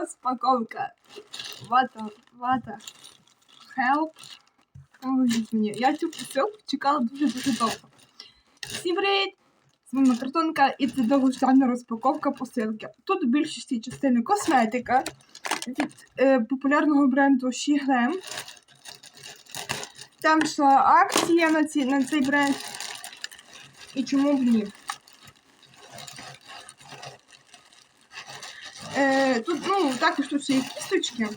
Розпаковка. Вата, вата. Help. Поможіть мені. Я цю посилку чекала дуже-дуже довго. Всім привіт! З вами картонка і це довгождана розпаковка посилки. Тут у більшості частини косметика від е, популярного бренду She. Там йшла акція на, ці, на цей бренд. І чому б ні? Е, тут, ну, також тут ще є кісточки.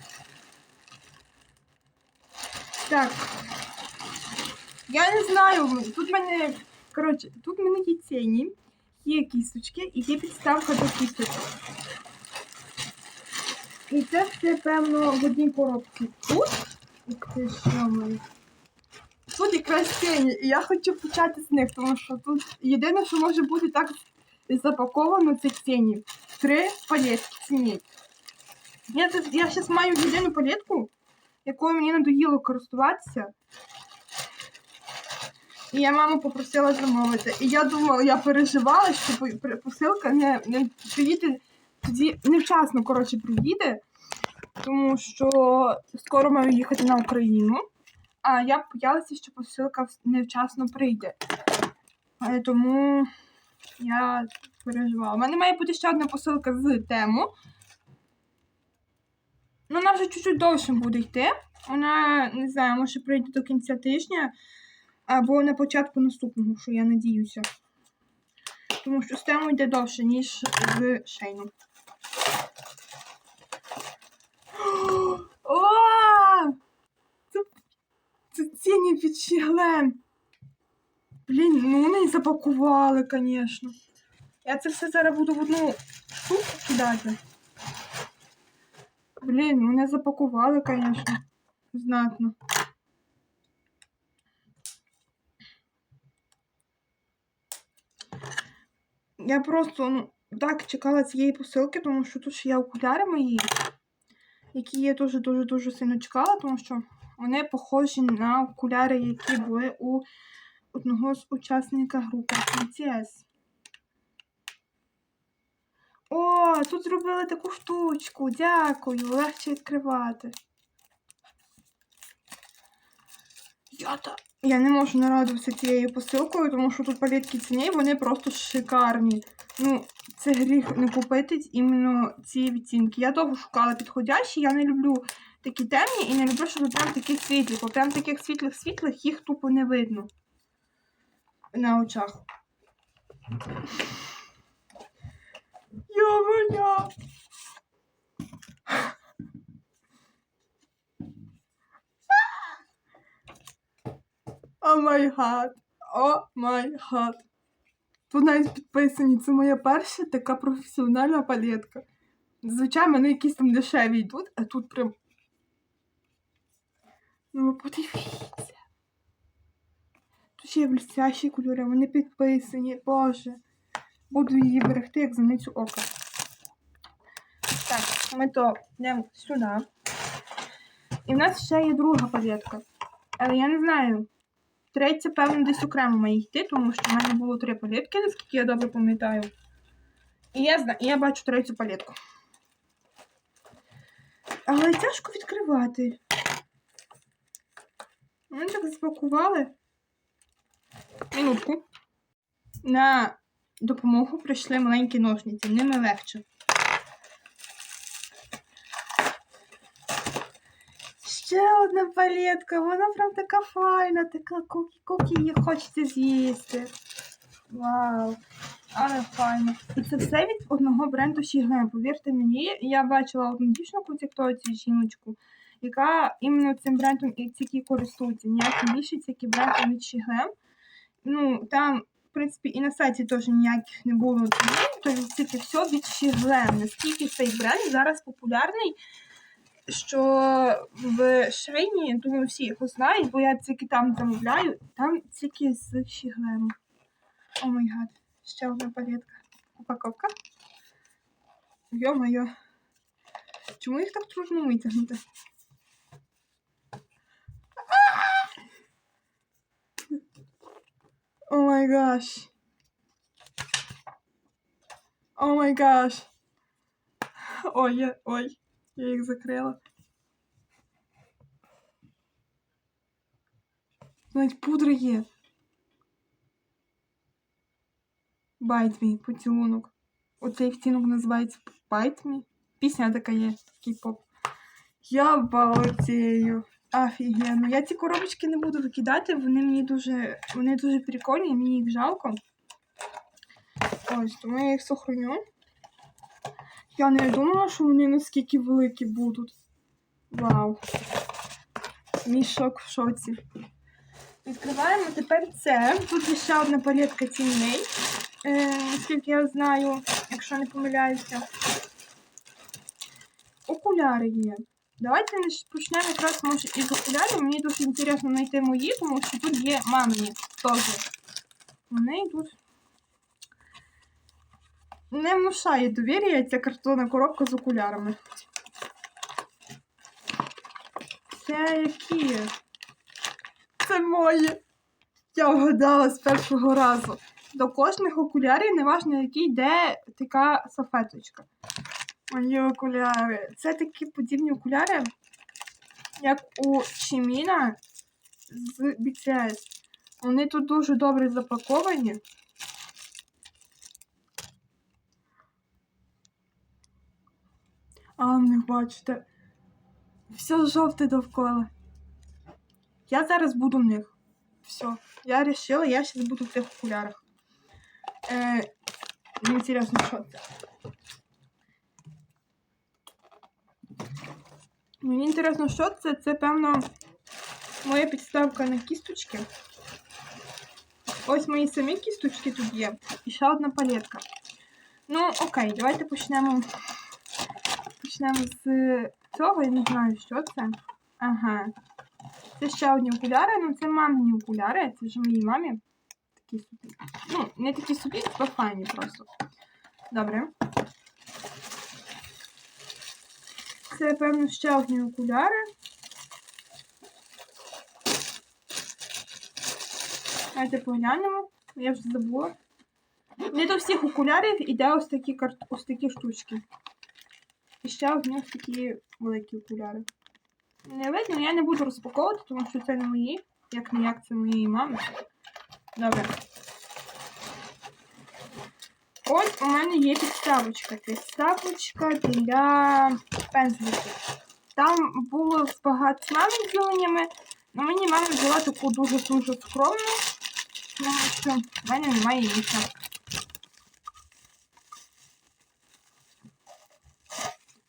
Так. Я не знаю, тут в мене. Коротше, тут в мене є ціні, є кісточки і є підставка до кісточок. І це все, певно, в одній коробці. Тут. Ти, що ми. Тут якраз ціні, і я хочу почати з них, тому що тут єдине, що може бути так запаковано, це ціні. Три палетки ціні. Я, я зараз маю єдину палетку, якою мені надоїло користуватися. І я маму попросила замовити. І я думала, я переживала, що посилка не, не приїде тоді невчасно, коротше, приїде, тому що скоро маю їхати на Україну. А я боялася, що посилка невчасно прийде. Е, Тому я переживала. У мене має бути ще одна посилка з тему. Ну, вона вже чуть-чуть довше буде йти. Вона, не знаю, може прийде до кінця тижня або на початку наступного, що я надіюся. Тому що з тему йде довше, ніж з шейну. О! Це, це ціні під щеглем. Блін, ну і запакували, звісно. Я це все зараз буду в одну штуку кидати. Блін, мене запакували, звісно. Знатно. Я просто ну, так чекала цієї посилки, тому що тут ще є окуляри мої, які я дуже-дуже-дуже сильно чекала, тому що вони похожі на окуляри, які були у одного з учасників групи BTS. О, тут зробили таку штучку. Дякую, легше відкривати. Я, та... я не можу нарадуватися цією посилкою, тому що тут палітки ціні, вони просто шикарні. Ну, це гріх не купити іменно ці відцінки. Я довго шукала підходящі, я не люблю такі темні і не люблю, щоб прям таких світлих. Бо прям таких світлих-світлих їх тупо не видно на очах. Йо-моя! О май гад! О май гад! Тут навіть підписані, це моя перша така професіональна палетка. Звичайно, вони якісь там дешеві йдуть, а тут прям. Ну, подивіться. Ще блістящі кольори, вони підписані, боже. Буду її берегти, як зеницю ока. Так, ми то йдемо сюди. І в нас ще є друга палетка. Але я не знаю. Третя, певно, десь окремо має йти, тому що в мене було три палетки, наскільки я добре пам'ятаю. І я знаю, я бачу третю палетку. Але тяжко відкривати. Вони так запакували. Минутку. На допомогу прийшли маленькі ножниці, ними легше. Ще одна палетка, вона прям така файна, така кукі-кукі, її хочеться з'їсти. Вау! Але файно. І це все від одного бренду Shigem. Повірте мені, я бачила одну дівчинку в тіктоці, жіночку, яка іменно цим брендом і тільки користується. Ніяким більше тільки брендом від Shigem. Ну, там, в принципі, і на сайті теж ніяких не було тобто тільки все від. Наскільки цей бренд зараз популярний, що в Шейні, думаю, всі його знають, бо я тільки там замовляю, там тільки з Shigem. О май гад, ще одна палетка. Упаковка. Йо-моє. Чому їх так трудно витягнути? О май гаш. О май гаш. Ой, я- ой. Я їх закрила. Навіть пудра є. Bite me, поцілунок. Оцей втінок називається Bite me. Пісня така є, такий поп. Я балотею. Офігенно. Я ці коробочки не буду викидати, вони мені дуже. Вони дуже прикольні, мені їх жалко. Ось, тому я їх сохраню. Я не думала, що вони наскільки великі будуть. Вау. Мій шок в шоці. Відкриваємо тепер це. Тут є ще одна палетка тіней. Е, наскільки я знаю, якщо не помиляюся. Окуляри є. Давайте почнемо якраз може із окулярів. Мені дуже інтересно знайти мої, тому що тут є мамині теж. Вони йдуть. Не внушає довір'я ця картонна коробка з окулярами. Це які? Це мої. Я вгадала з першого разу. До кожних окулярів, неважно який, йде така салфеточка. Мої окуляри. Це такі подібні окуляри, як у Чиміна з BTS. Вони тут дуже добре запаковані. А, не бачите. Все жовте довкола. Я зараз буду в них. Все. Я вирішила, я зараз буду в тих окулярах. Е, мені інтересно, що це. Мені інтересно, що це. Це, певно, моя підставка на кісточки. Ось мої самі кісточки тут є. І ще одна палетка. Ну, окей, давайте почнемо. Почнемо з цього, я не знаю, що це. Ага. Це ще одні окуляри, ну це мамині окуляри, це вже моїй мамі. Такі собі. Ну, не такі собі, то файні просто. Добре. Це, певно, ще одні окуляри. Давайте поглянемо. Я вже забула. Не до всіх окулярів іде ось такі, карт... ось такі штучки. І ще одні ось такі великі окуляри. Не видно, я не буду розпаковувати, тому що це не мої. Як не як це моєї мами. Добре. Ось у мене є підставочка. Підставочка для пензликів. Там було багато з мамою діленнями, але мені мама взяла таку дуже-дуже скромну, тому що в мене немає місця.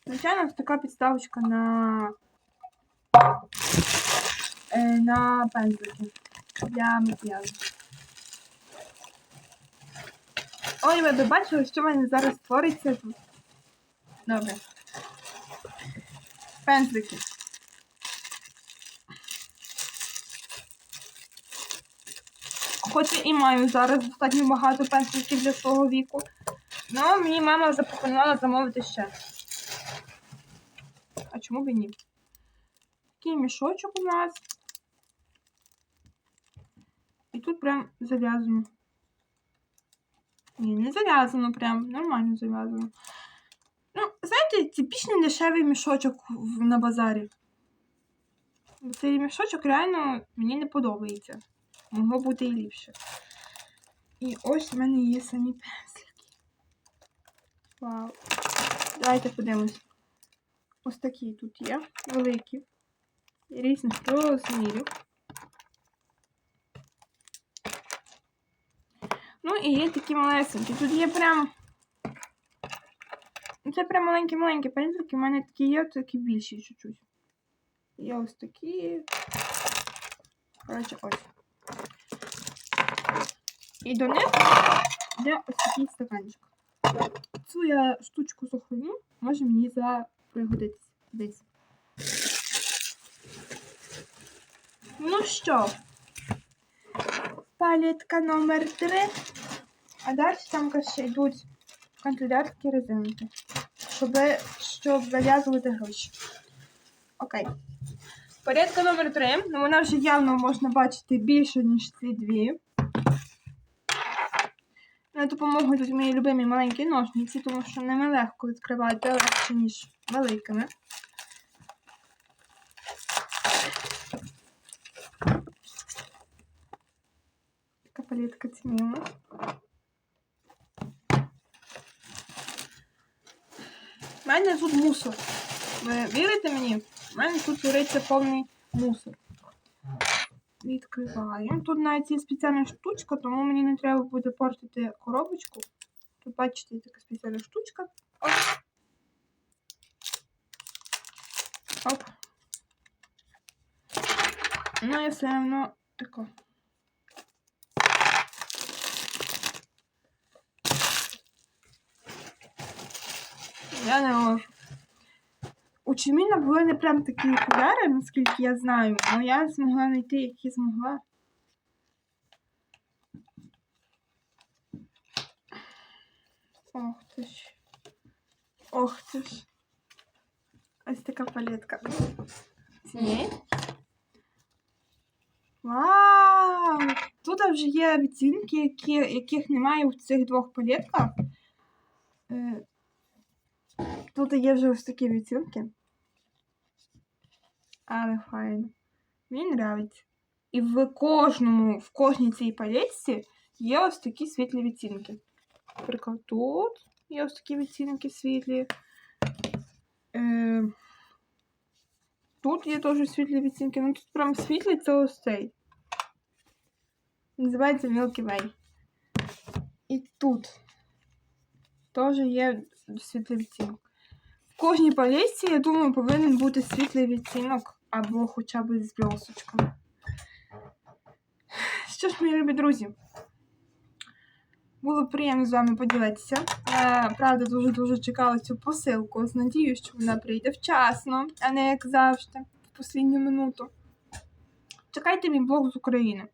Звичайно, така підставочка на, е, на пензлики для макіяжу. Ой, ви б бачили, що в мене зараз твориться тут. Добре. Пензлики. Хоч і маю зараз достатньо багато пензликів для свого віку. Ну, мені мама запропонувала замовити ще. А чому б і ні? Такий мішочок у нас. І тут прям зав'язано. Ні, не зав'язано прям, нормально зав'язано. Ну, знаєте, типічний дешевий мішочок на базарі. Цей мішочок реально мені не подобається. Могло бути і ліпше. І ось в мене є самі пензлики. Вау. Давайте подивимось. Ось такі тут є. Великі. Різних розмірів. Ну і є такі малесенькі. Тут є прям. Це прям маленькі-маленькі пензлики. У мене такі є, такі більші чуть-чуть. Є ось такі. Коротше, ось. І до них йде ось такий стаканчик. Цю я штучку сохраню, може мені запригодитись десь. Ну що, палітка номер 3. А далі там ще йдуть канцелярські резинки, щоб щоб зав'язувати гроші. Окей. Порядка номер 3 Ну, вона вже явно можна бачити більше, ніж ці дві. На допомогу тут мої любимі маленькі ножниці, тому що ними легко відкривати легше, ніж великими. Така палітка цініла. Мене тут мусор. Ви вірите мені? У мене тут віриться повний мусор. Відкриваємо. Тут навіть є спеціальна штучка, тому мені не треба буде портити коробочку. Тут, бачите, є така спеціальна штучка. Оп. Оп. Ну і все одно тако. Я не можу. У Чиміна були не прям такі окуляри, наскільки я знаю, але я змогла знайти, які змогла. Ох ти ж. Ох ти ж. Ось така палетка. Цієї. Вау! Тут вже є відцінки, які, яких немає у цих двох палетках. Е, Тут є вже ось такі відцінки. Але файно. Мені нравиться. І в кожному, в кожній цій палетці є ось такі світлі відцінки. Наприклад, тут є ось такі відцінки світлі. Е, тут є теж світлі відцінки. Ну тут прям світлі це ось цей. Називається Milky Way. І тут теж є світлий відцінок. В кожній палетці, я думаю, повинен бути світлий відцінок або хоча б з бльосочками. Що ж, мої любі друзі, було приємно з вами поділитися. Я, правда, дуже-дуже чекала цю посилку з надією, що вона прийде вчасно, а не як завжди, в останню минуту. Чекайте мій блог з України.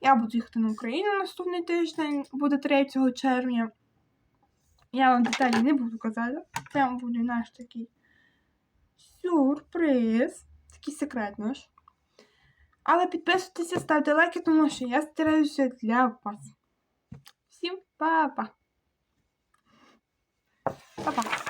Я буду їхати на Україну наступний тиждень, буде 3 червня. Я вам деталі не буду казати. Вам буде наш такий сюрприз. Такий секрет наш. Але підписуйтеся, ставте лайки, тому що я стараюся для вас. Всім па-па! Па-па!